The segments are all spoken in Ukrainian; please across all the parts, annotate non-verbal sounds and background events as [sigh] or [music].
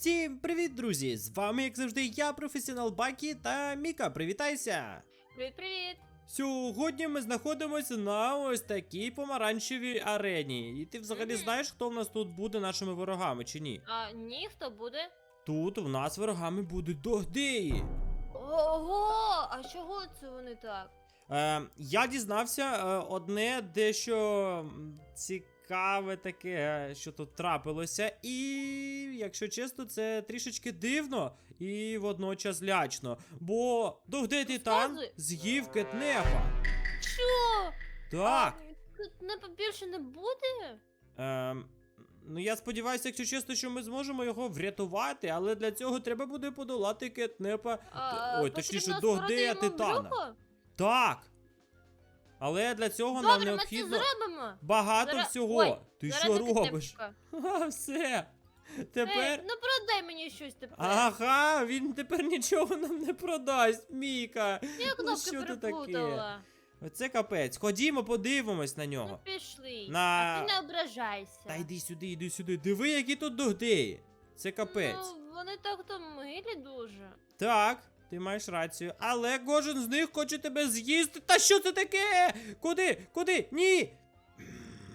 Всім привіт, друзі! З вами, як завжди, я, професіонал Бакі та Міка. Привітайся! Привіт, привіт! Сьогодні ми знаходимося на ось такій помаранчевій арені. І ти взагалі Мгм. знаєш, хто в нас тут буде нашими ворогами чи ні? А ні, хто буде? Тут в нас ворогами будуть догдеї. Ого! А чого це вони так? Е, я дізнався е, одне дещо м, цікаве таке, е, що тут трапилося. І, якщо чесно, це трішечки дивно і водночас лячно. Бо Догдей Титан з'їв кетнефа. Що? Так. А, не більше не буде? Е, ну я сподіваюся, якщо чесно, що ми зможемо його врятувати, але для цього треба буде подолати кетнепа. А, Ой, точніше, Догдея Титана. Так. Але для цього нам Добре, ми необхідно. це зробимо. Багато Зара- всього. Ой, Ти що робиш? кетнепчика. Ха, все. Ей, ну продай мені щось тепер. Ага, він тепер нічого нам не продасть, Міка. Я ну що ти таке? Оце капець. Ходімо, подивимось на Ну нього. пішли. На- А ти не ображайся. Та йди сюди, йди сюди. Диви, які тут догдеї. Це капець. Ну, вони так то милі дуже. Так, ти маєш рацію. Але кожен з них хоче тебе з'їсти. Та що це таке? Куди? Куди? Ні!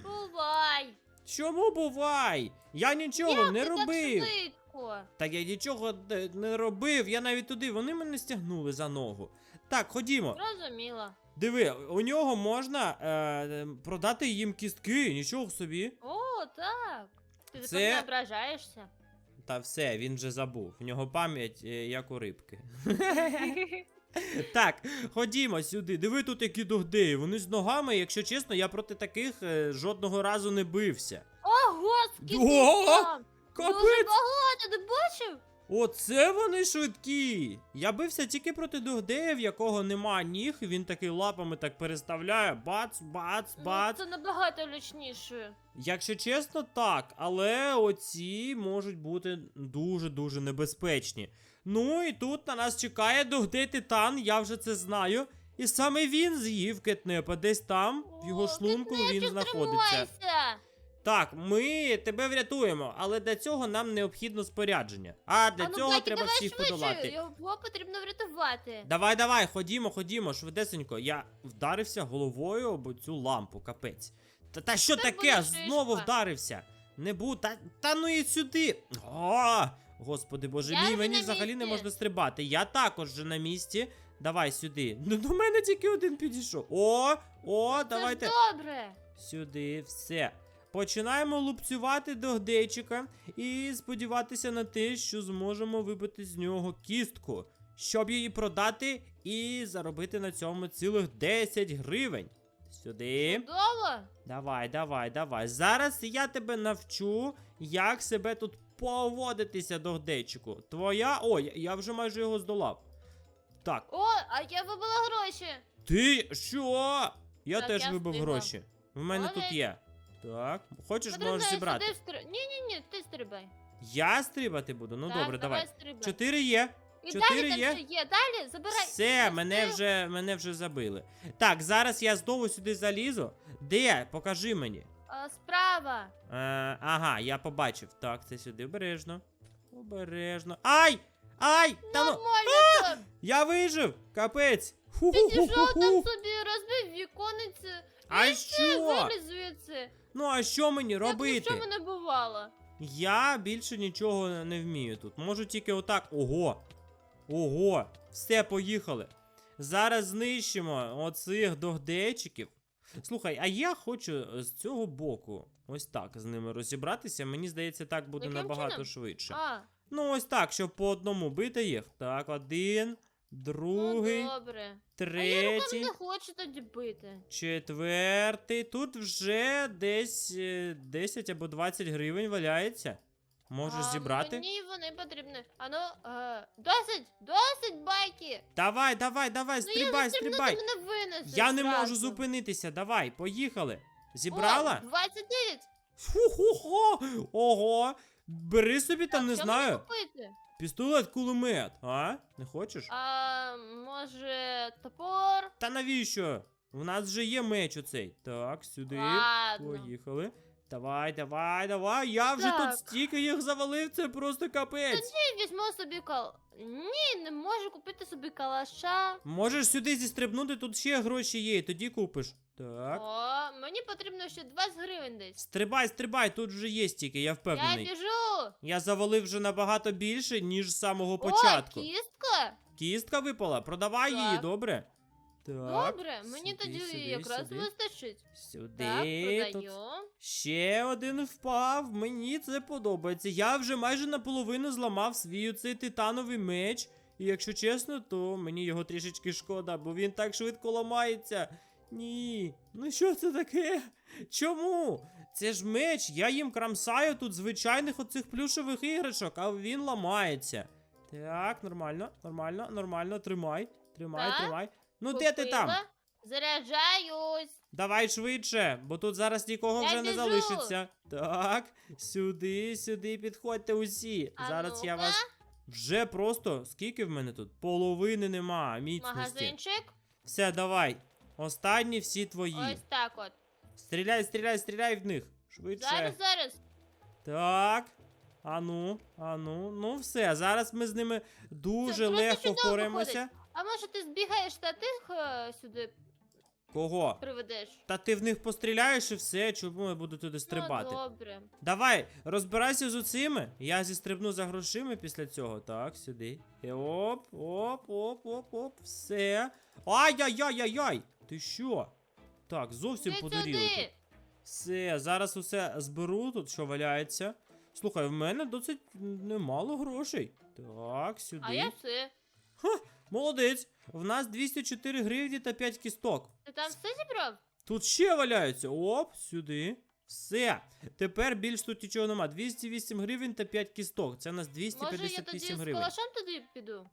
Бувай! Чому бувай? Я нічого не Ти так робив. швидко. Та я нічого не- не робив, я навіть туди, вони мене стягнули за ногу. Так, ходімо. Зрозуміло. Диви, у нього можна е, продати їм кістки, нічого собі. О, так. Ти Це- Це... не ображаєшся. Та все, він вже забув. В нього пам'ять е, як у рибки. [laughs] Так, ходімо сюди. Диви тут які догдеї. Вони з ногами, якщо чесно, я проти таких е, жодного разу не бився. Ого, скільки там! Дуже багато, ти бачив? Оце вони швидкі! Я бився тільки проти Догдея, в якого нема ніг, і він такий лапами так переставляє. Бац, бац, бац. Ну, це набагато лячніше. Якщо чесно, так, але оці можуть бути дуже-дуже небезпечні. Ну і тут на нас чекає Догдей Титан, я вже це знаю. І саме він з'їв кетнепа, десь там, в його О, шлунку він знаходиться. тримайся! Так, ми тебе врятуємо, але для цього нам необхідно спорядження. А для а ну, цього Бакі, треба давай всіх швидше, подолати. Його потрібно врятувати. Давай, давай, ходімо, ходімо, швидесенько. Я вдарився головою об цю лампу, капець. Та, та що Це таке? Знову вдарився. Не бу, та, та ну і сюди. О, господи боже Я мій, мені взагалі не можна стрибати. Я також вже на місці. Давай сюди. Ну до мене тільки один підійшов. О, о, давайте. Це ж добре. Сюди, все. Починаємо лупцювати догдейчика і сподіватися на те, що зможемо вибити з нього кістку, щоб її продати і заробити на цьому цілих 10 гривень. Сюди. Чудово. Давай, давай, давай. Зараз я тебе навчу, як себе тут поводитися, догдейчику. Твоя. Ой, я вже майже його здолав. Так, О, а я вибила гроші. ти що? Я Так, теж я вибив встигла. гроші. В мене тут Молодець. є. Так, хочеш, Потрібно можеш зібрати. сюди встр... Ні, ні, ні, ти стрибай. Я стрибати буду. Ну так, добре, давай. стрибай. Чотири є. І чотири далі є? там ще є. Далі забирай. Все, мене встиг. вже, мене вже забили. Так, зараз я знову сюди залізу. Де? Покажи мені. А, справа. Е, ага, я побачив. Так, це сюди обережно. Обережно. Ай! Ай! Та ну! Нормально там. Я вижив! Капець! Підійшов там Ху-ху-ху-ху-ху. собі, розбив віконице. А все, що? виліз звідси. Ну а що мені робити? нічого не бувало. Я більше нічого не вмію тут. Можу тільки отак. Ого. Ого. Все, поїхали. Зараз знищимо оцих догдейчиків. Слухай, а я хочу з цього боку ось так з ними розібратися. Мені здається, так буде Яким набагато чином? швидше. А, Ну, ось так, щоб по одному бити їх. Так, один, другий, ну добре. А я руками третій, не хочу тоді бити. четвертий. Тут вже десь е, 10 або 20 гривень валяється. Можеш а, зібрати? Мені вони потрібні. Ану, е, досить, досить байки. Давай, давай, давай, ну стрибай, я застрибну, стрибай. ти мене винесеш Я не зразу. можу зупинитися. Давай, поїхали. Зібрала? О, 29. Фу-ху-ху! Ого! Бери собі там, не знаю. купити? Пістолет, кулемет. А? Не хочеш? А, може, топор? Та навіщо? У нас же є меч оцей. Так, сюди. Ладно. Поїхали. Давай, давай, давай. Я вже Так. тут стільки їх завалив, це просто капець. Тоді візьму собі кал. Ні, не можу купити собі калаша. Можеш сюди зістрибнути, тут ще гроші є, і тоді купиш. Так. О, мені потрібно ще 20 гривень десь. Стрибай, стрибай, тут вже є стільки, я Я впевнений. біжу. Я завалив вже набагато більше, ніж з самого початку. О, кістка. Кістка випала, продавай її, добре? Так. Добре, мені сюди, тоді сюди, якраз сюди. вистачить. Сюди. Так, тут продаю. Ще один впав. Мені це подобається. Я вже майже наполовину зламав свій оцей титановий меч. І якщо чесно, то мені його трішечки шкода, бо він так швидко ламається. Ні. Ну що це таке? Чому? Це ж меч, я їм крамсаю тут звичайних оцих плюшевих іграшок, а він ламається. Так, нормально, нормально, нормально, тримай, тримай, Так, тримай. Ну де ти там? Заряджаюсь. Давай швидше, бо тут зараз нікого Я вже не залишиться. Так, сюди, сюди підходьте усі. А зараз я ну-ка. вас вже просто. Скільки в мене тут? Половини нема міцності. Магазинчик. Все, давай. Останні всі твої. Ось так от. Стріляй, стріляй, стріляй в них. Швидше. Зараз, зараз. Так. Ану, ану. Ну все, зараз ми з ними дуже Це легко впораємося. А може ти збігаєш та тих е, сюди Кого? приведеш? Та ти в них постріляєш і все, чому я буду туди стрибати? Ну, добре. Давай, розбирайся з оцими. Я зістрибну за грошима після цього. Так, сюди. І оп, оп, оп, оп, оп. Все. Ай-яй-яй-яй-яй! Ти що? Так, зовсім Ти подуріли тут. сюди. Все, зараз усе зберу тут, що валяється. Слухай, в мене досить немало грошей. Так, сюди. А я все. Молодець. В нас 204 гривні та 5 кісток. Ти там все зібрав? Тут ще валяються. Оп, сюди. Все. Тепер більш тут нічого нема. 208 гривень та 5 кісток. Це у нас Може я тоді 258 з гривень. туди піду?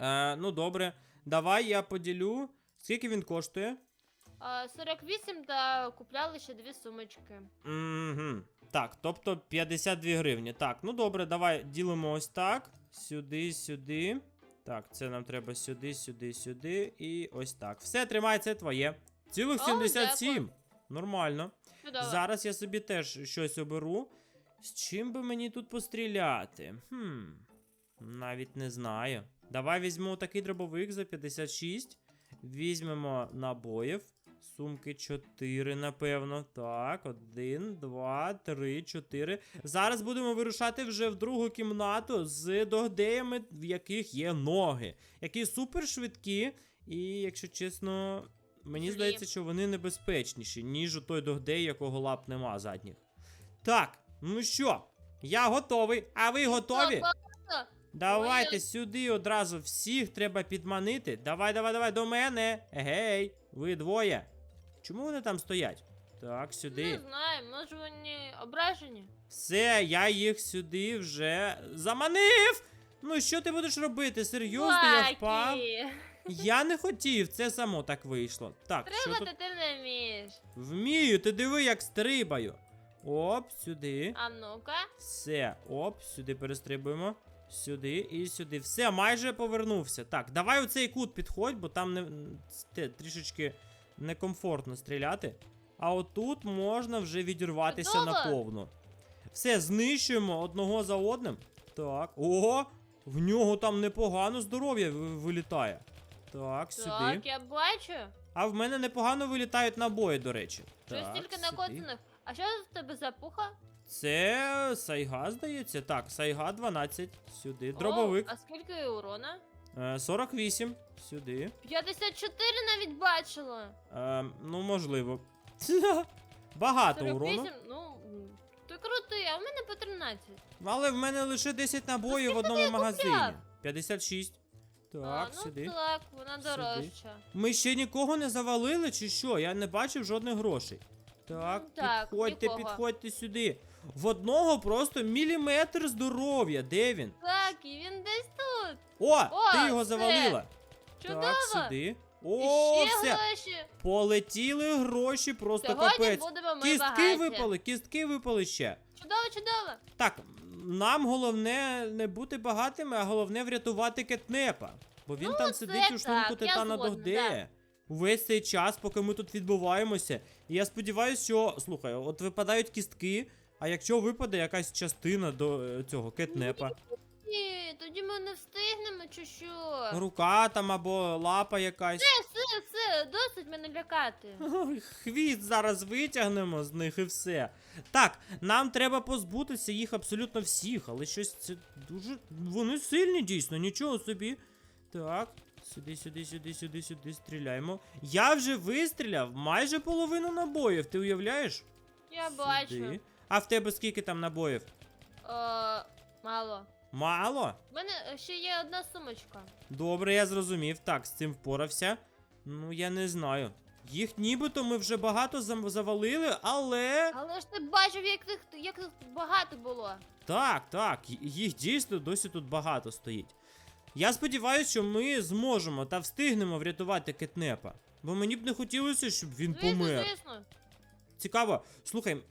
Е, ну добре. Давай я поділю. Скільки він коштує? А, 48 та купляли ще дві сумочки. Угу. Так, тобто 52 гривні. Так, ну добре, давай ділимо ось так. Сюди, сюди. Так, це нам треба сюди, сюди, сюди. І ось так. Все, тримай, це твоє. Цілих О, 77. дякую. Нормально. Чудово. Зараз я собі теж щось оберу. З чим би мені тут постріляти? Хм. Навіть не знаю. Давай візьмемо такий дробовик за 56. Візьмемо набоїв. Сумки 4, напевно. Так, 1, 2, 3, 4. Зараз будемо вирушати вже в другу кімнату з догдеями, в яких є ноги. Які супер швидкі. І, якщо чесно, мені Злі. здається, що вони небезпечніші, ніж у той догдей, якого лап нема задніх. Так, ну що, я готовий. А ви готові? Давайте Ой. сюди одразу всіх треба підманити. Давай, давай, давай, до мене. Гей, ви двоє. Чому вони там стоять? Так, сюди. Не знаю, може вони ображені. Все, я їх сюди вже заманив. Ну що ти будеш робити? Серйозно, я впав? Я не хотів, це само так вийшло. Так, що тут? Ти не вмієш. Вмію, ти диви, як стрибаю. Оп, сюди. А ну-ка. Все, оп, сюди перестрибуємо. Сюди і сюди. Все, майже повернувся. Так, давай у цей кут підходь, бо там не те, трішечки некомфортно стріляти. А отут можна вже відірватися Чудово. наповну. Все, знищуємо одного за одним. Так. Ого! В нього там непогано здоров'я вилітає. Так, сюди. Так, я бачу. А в мене непогано вилітають набої, до речі. Щось Так, тільки накоцаних. А що в тебе за пуха? Це сайга, здається. Так, сайга 12. Сюди. Дробовик. О, а скільки урона? Е, 48. Сюди. 54 навіть бачила. Е, ну, можливо. [laughs] Багато 48, урону. ну, ти крутий, а в мене по 13. Але в мене лише 10 набоїв в одному магазині. купляв? 56. Так, а, ну сюди. так, вона Сюди. дорожча. Ми ще нікого не завалили, чи що? Я не бачив жодних грошей. Так, Ну, так, підходьте, нікого. підходьте сюди. В одного просто міліметр здоров'я. Де він? Так, і він десь тут. О, О, ти його все. завалила. Чудово. Так, сюди. І ще все. гроші. Полетіли гроші, просто Сьогодні капець. будемо ми Кістки багаті. випали, кістки випали ще. Чудово, чудово. Так, нам головне не бути багатими, а головне врятувати кетнепа. Бо він Ну, там це сидить у шлунку так, я титана згодна, Догдея. Весь цей час, поки ми тут відбуваємося. І я сподіваюся, що. Слухай, от випадають кістки, а якщо випаде якась частина до е, цього кетнепа, Ні, тоді ми не встигнемо, чи що? рука там або лапа якась. Все, все, все, досить мене лякати. Ой, Хвіст зараз витягнемо з них і все. Так, нам треба позбутися їх абсолютно всіх, але щось це дуже. Вони сильні дійсно, нічого собі. Так, сюди, сюди, сюди, сюди, сюди стріляємо. Я вже вистріляв майже половину набоїв, ти уявляєш? Я бачу. Сюди. А в тебе скільки там набоїв? О, мало. Мало? У мене е, ще є одна сумочка. Добре, я зрозумів. Так, з цим впорався. Ну, я не знаю. Їх нібито ми вже багато завалили, але. Але ж ти бачив, як їх, як їх багато було. Так, так, їх дійсно досі тут багато стоїть. Я сподіваюся, що ми зможемо та встигнемо врятувати кетнепа. Бо мені б не хотілося, щоб він Звісно, помер. звісно. Цікаво, слухай,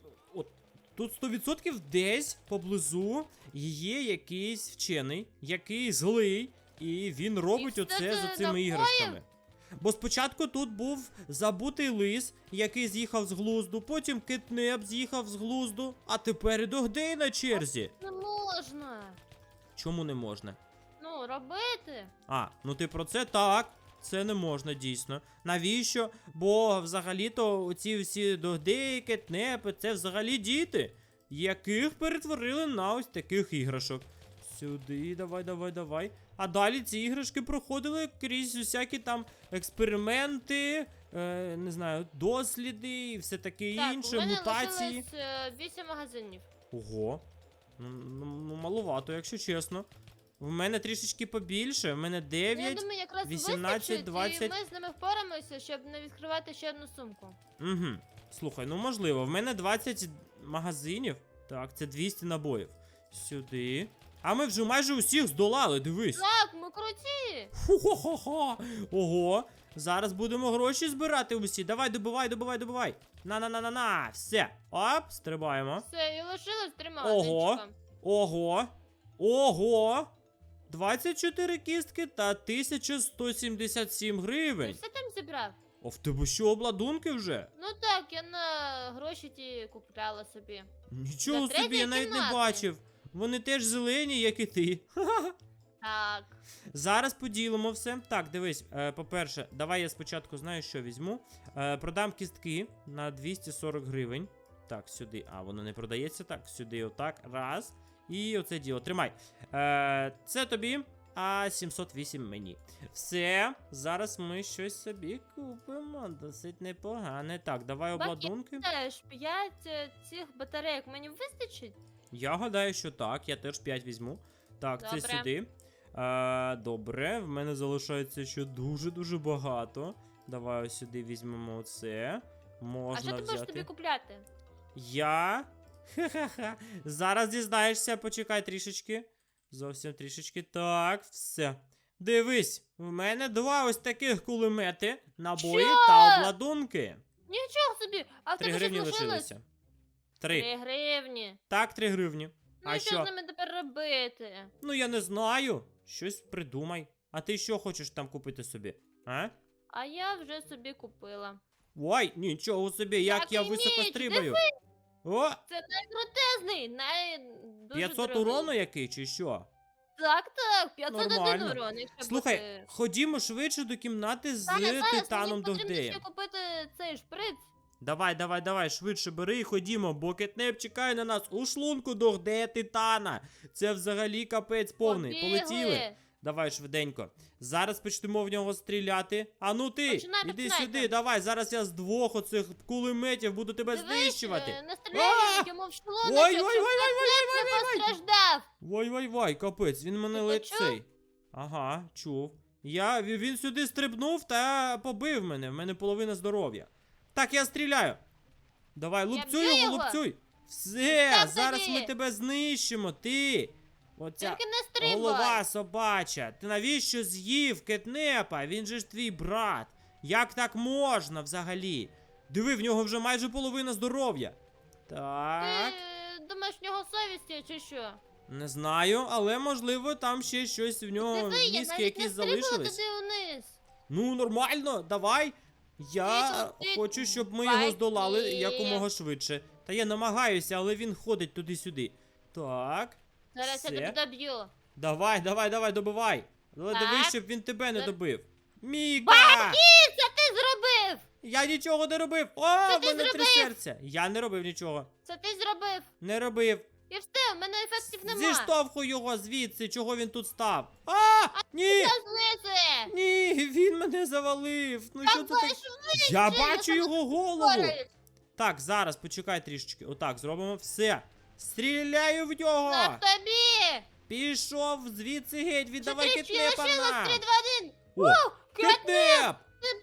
тут 100% десь поблизу є якийсь вчений, який злий, і він робить все оце це з цими іграшками. Бо спочатку тут був забутий лис, який з'їхав з глузду, потім кетнеп з'їхав з глузду, а тепер і Догдей на черзі. Не можна. Чому не можна? Ну, робити. А, ну ти про це так. Це не можна дійсно. Навіщо? Бо взагалі-то оці всі догдеї, кетнепи, це взагалі діти, яких перетворили на ось таких іграшок. Сюди, давай, давай, давай. А далі ці іграшки проходили крізь усякі там експерименти, е, не знаю, досліди і все таке так, інше, у мене мутації. лишилось е, 8 магазинів. Ого. Ну, ну, ну, маловато, якщо чесно. В мене трішечки побільше, в мене Ну, 9. Я думаю, якраз 18, вистачить, 20. і ми з ними впораємося, щоб не відкривати ще одну сумку. Угу. Слухай, ну можливо, в мене 20 магазинів. Так, це 200 набоїв. Сюди. А ми вже майже усіх здолали, дивись. Так, ми круті! Хо-хо-хо-хо. Ого. Зараз будемо гроші збирати усі. Давай, добивай, добивай, добивай. На-на-на-на-на. Все. Оп, стрибаємо. Все, і лишилось три Ого. магазинчика. Ого. Ого. 24 кістки та 1177 Ти гривень. все там зібрав? А в тебе що обладунки вже? Ну так, я на гроші ті купляла собі. Нічого Для собі, я третьої навіть не кімнати. бачив. Вони теж зелені, як і ти. [laughs] Так. Зараз поділимо все. Так, дивись, е, по-перше, давай я спочатку знаю, що візьму. Е, продам кістки на 240 гривень. Так, сюди. А, воно не продається. Так, сюди, отак. Раз. І оце діло. Тримай. Е, це тобі. А 708 мені. Все, зараз ми щось собі купимо. Досить непогане. Так, давай обладунки. Теж 5 цих батарейок мені вистачить? Я гадаю, що так, я теж 5 візьму. Так, це сюди. Е, добре, в мене залишається ще дуже-дуже багато. Давай ось сюди візьмемо оце. Можна а що ти взяти. можеш тобі купляти? Я. Ха-ха-ха. Зараз дізнаєшся, почекай трішечки. Зовсім трішечки. Так, все. Дивись, в мене два ось таких кулемети, набої Що? та обладунки. Нічого собі! А в Три тебе гривні лишилось? лишилося. Три. 3 гривні. Так, три гривні. Ну а і що що? з ними тепер робити? Ну я не знаю. Щось придумай. А ти що хочеш там купити собі? А? А я вже собі купила. Ой, нічого собі, як Так я і високо ніч, стрибаю. О, Це найкрутезний, най... дуже 500 дорогий. урону який чи що? Так, так, 501 Нормально. урон, якщо Слухай, бути... ходімо швидше до кімнати з Саня, зараз титаном мені потрібно ще купити цей шприц. Давай, давай, давай, швидше бери і ходімо, бо кетнеп чекає на нас у шлунку Догдея Титана. Це взагалі капець повний. Побігли. Полетіли. Давай швиденько. Зараз почнемо в нього стріляти. А ну ти, Починай, іди сюди, давай. Зараз я з двох оцих кулеметів буду тебе знищувати. е, не стріляй А! йому в Ой, шлуночок, ой, ой, щоб ой, ой, ой, не постраждав. Вай-вай-вай, капець, він мене Ти ледь почув? цей. Ага, чув. Я, він сюди стрибнув та побив мене. В мене половина здоров'я. Так, я стріляю. Давай, лупцюй його. лупцюй. Все, зараз ми тебе знищимо, ти. Оця Тільки не стрибай. голова собача. Ти навіщо з'їв кетнепа? Він же ж твій брат. Як так можна взагалі? Диви, в нього вже майже половина здоров'я. Так. Ти думаєш, в нього совість є чи що? Не знаю, але можливо там ще щось в нього Диви, я мізки навіть не якісь стрибала залишились. туди вниз. Ну, нормально, давай. Я Ти хочу, щоб ми його здолали якомога швидше. Та я намагаюся, але він ходить туди-сюди. Так. Зараз я Все. тебе доб'ю. Давай, давай, давай, добивай. Але Так. дивись, щоб він тебе не Це- добив. Міка! Баки, це ти зробив! Я нічого не робив! О, Це в ти мене три зробив? серця! Я не робив нічого. Це ти зробив. Не робив. І все, в мене ефектів нема. Зіштовхуй його звідси, чого він тут став. А! Ні! Я знизу. Ні, він мене завалив. Ну що це так? Я я бачу його голову. Так, зараз почекай трішечки. Отак, зробимо все. Стріляю в нього! На тобі! Пішов звідси геть, віддавай кетнепа на! три, два, один. О,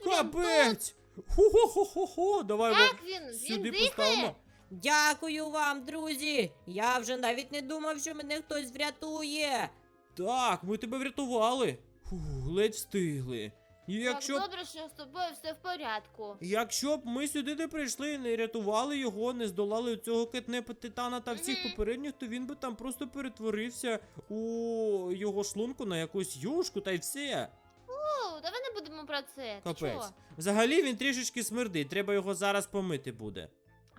тут. Капець! Хо-хо-хо-хо-хо! Давай його Як він? сюди Він дихає? поставимо. Дякую вам, друзі! Я вже навіть не думав, що мене хтось врятує. Так, ми тебе врятували. Фух, ледь встигли. І якщо б Так, добре, що з тобою все в порядку. Якщо б ми сюди не прийшли, не рятували його, не здолали цього китнепа титана та всіх Мгм. попередніх, то він би там просто перетворився у його шлунку на якусь юшку та й все. О, давай не будемо про це. Ти Капець. чого? Взагалі він трішечки смердить, треба його зараз помити буде.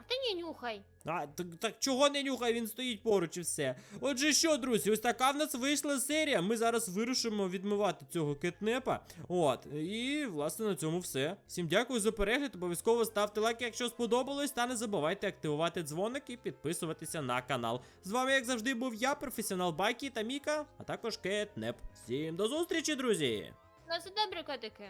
А ти не нюхай. А, так, так чого не нюхай, він стоїть поруч і все. Отже, що, друзі, ось така в нас вийшла серія. Ми зараз вирушимо відмивати цього кетнепа. От, і власне на цьому все. Всім дякую за перегляд. Обов'язково ставте лайк, якщо сподобалось, та не забувайте активувати дзвоник і підписуватися на канал. З вами, як завжди, був я, професіонал Байкі та Міка, а також кетнеп. Всім до зустрічі, друзі! На все добре, котики.